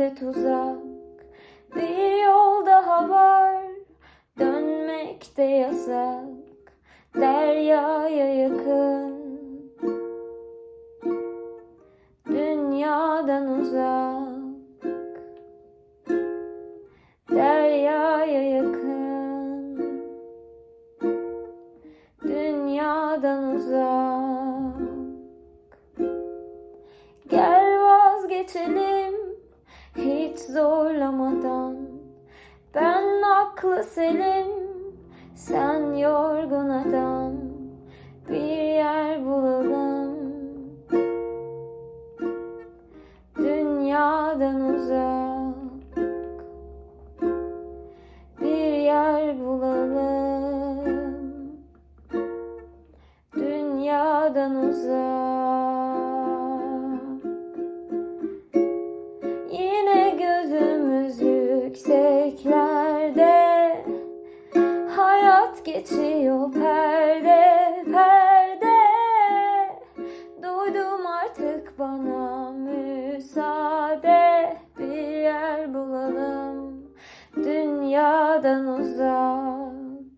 nerede tuzak? Bir yol daha var, dönmek de yasak. Deryaya yakın, dünyadan uzak. Deryaya yakın, dünyadan uzak. Gel vazgeçelim zorlamadan. Ben aklı selim sen yorgun adam. Bir yer bulalım. Dünyadan uzak. Bir yer bulalım. Dünyadan uzak geçiyor perde perde. Duydum artık bana müsaade. Bir yer bulalım. Dünyadan uzak